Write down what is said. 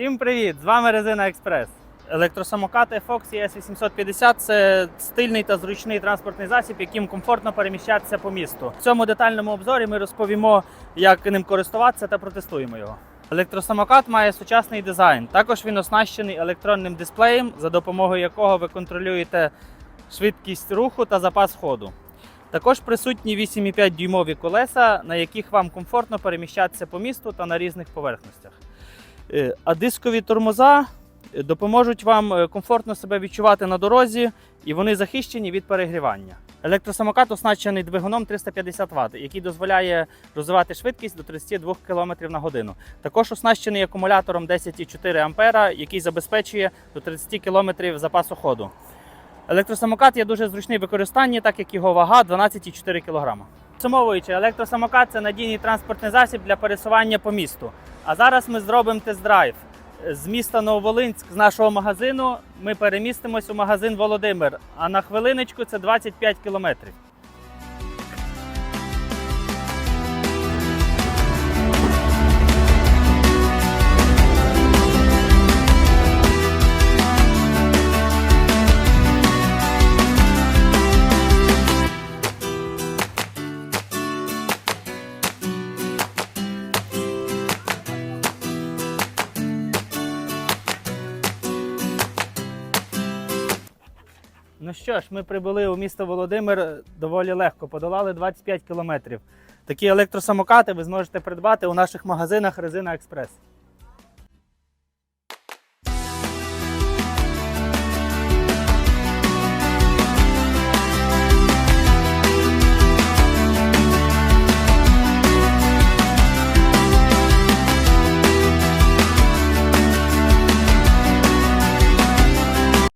Всім привіт! З вами Резина Експрес. Електросамокат FOX ES 850 це стильний та зручний транспортний засіб, яким комфортно переміщатися по місту. В цьому детальному обзорі ми розповімо, як ним користуватися та протестуємо його. Електросамокат має сучасний дизайн. Також він оснащений електронним дисплеєм, за допомогою якого ви контролюєте швидкість руху та запас ходу. Також присутні 8,5 дюймові колеса, на яких вам комфортно переміщатися по місту та на різних поверхностях. Е, А дискові тормоза е, допоможуть вам е, комфортно себе відчувати на дорозі, і вони захищені від перегрівання. Електросамокат оснащений двигуном 350 Вт, який дозволяє розвивати швидкість до 32 км на годину. Також оснащений акумулятором 10,4 А, який забезпечує до 30 км запасу ходу. Електросамокат є дуже зручний в використанні, так як його вага 12,4 кг. Підсумовуючи, електросамокат це надійний транспортний засіб для пересування по місту. А зараз ми зробимо тест-драйв. З міста Нововолинськ, з нашого магазину, ми перемістимось у магазин Володимир. А на хвилиночку це 25 кілометрів. Ну що ж, ми прибули у місто Володимир доволі легко, подолали 25 кілометрів. Такі електросамокати ви зможете придбати у наших магазинах Резина Експрес.